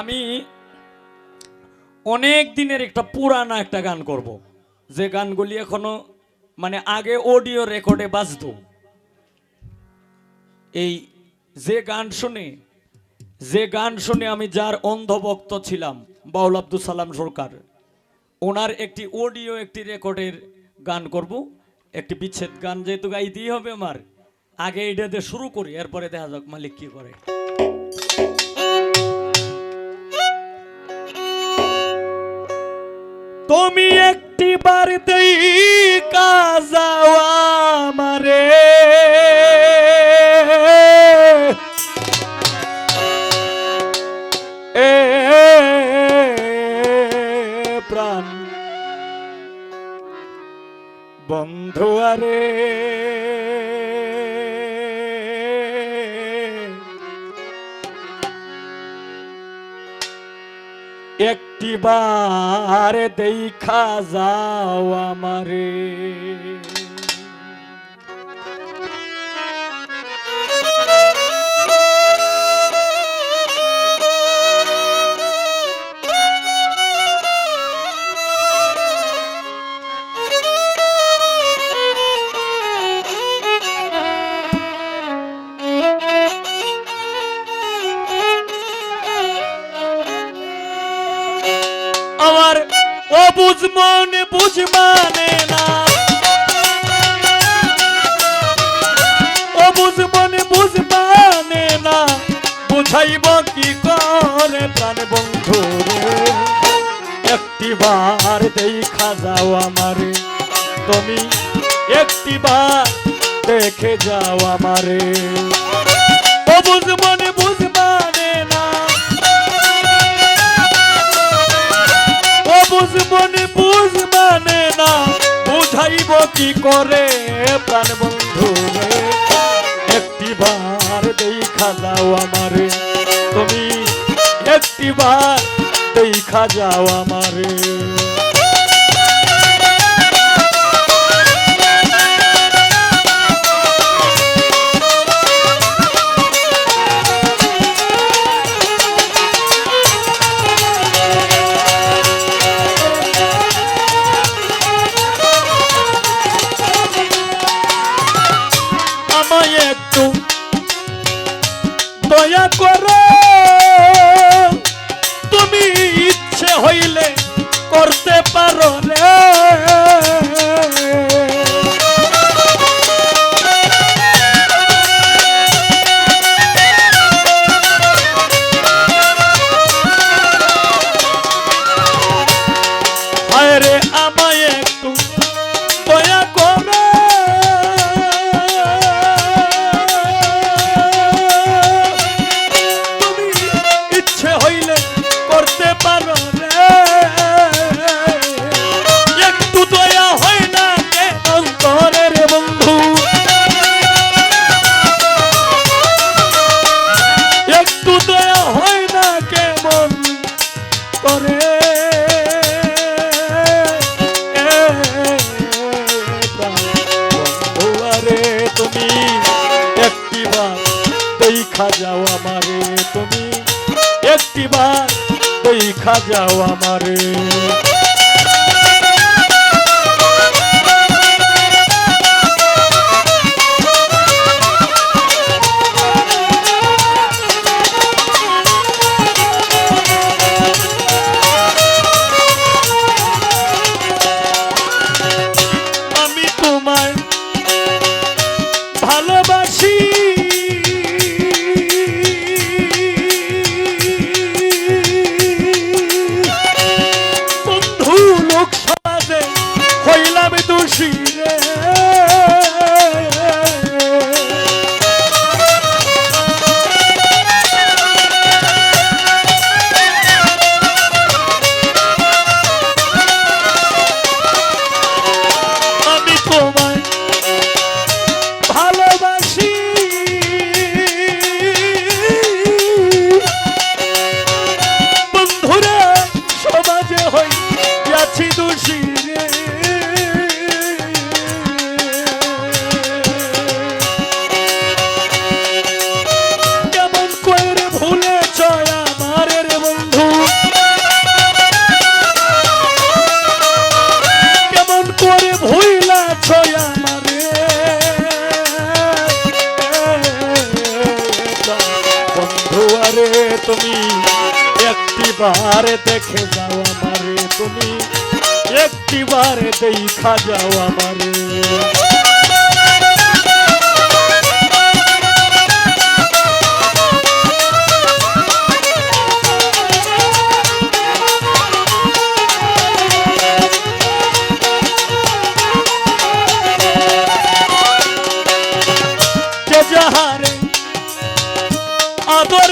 আমি অনেক দিনের একটা পুরানা একটা গান করব। যে গানগুলি এখনও মানে আগে অডিও রেকর্ডে বাজতো। এই যে গান শুনে, যে গান শুনে আমি যার অন্ধভক্ত ছিলাম, বাউল আব্দুল সালাম সরকার, ওনার একটি অডিও, একটি রেকর্ডের গান করব। একটি বিচ্ছেদ গান যেহেতু গাইতেই হবে আমার, আগে এটা দিয়ে শুরু করি, এরপরে দেখা যাক মালিক কি করে। তুমি একটি বাড়িতেই কাজাওয়া মারে এ প্রাণ। বন্ধু আরে একটি বার দেখা যাও আমারে। অবুঝ মনে, বুঝ মানে না। অবুঝ মনে, বুঝ মানে না। বুঝাইব কি করে প্রাণ বন্ধু রে? একটি বার দেখা যাও আমারে। তুমি একটি বার দেখে যাও আমারে। অবুঝ মনে, বুঝ ও বুঝ মনে না। বুঝাইব কি করে প্রাণ বন্ধু একটি বার দেখা যাও আমারে। তুমি একটি বার দেখা যাও আমারে। রে আমায় দেখা যাও আমারে তুমি। একটিবার দেখা যাও আমারে। একটিবার দেখে যাও আমারে তুমি। একটিবার দেখা যাও আমারে। কে যাহারে আদর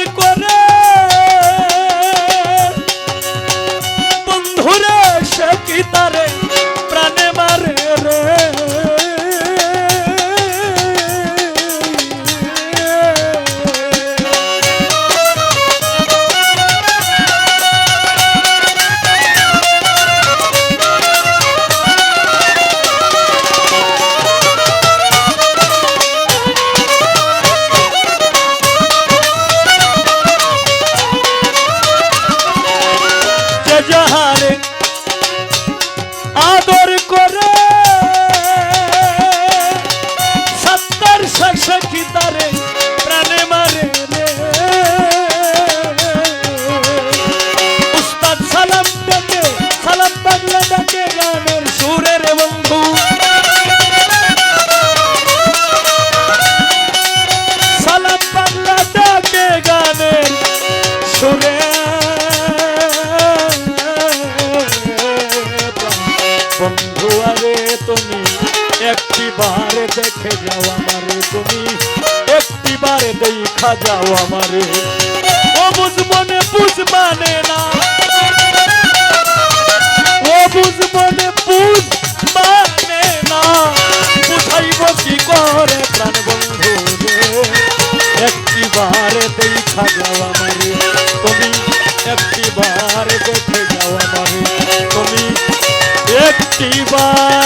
বন্ধু, আরে তুমি একটিবার দেখে যাও আমারে, তুমি একটিবার দেখা যাও আমারে। ও বুঝবনে বুঝবানে না। একটিবার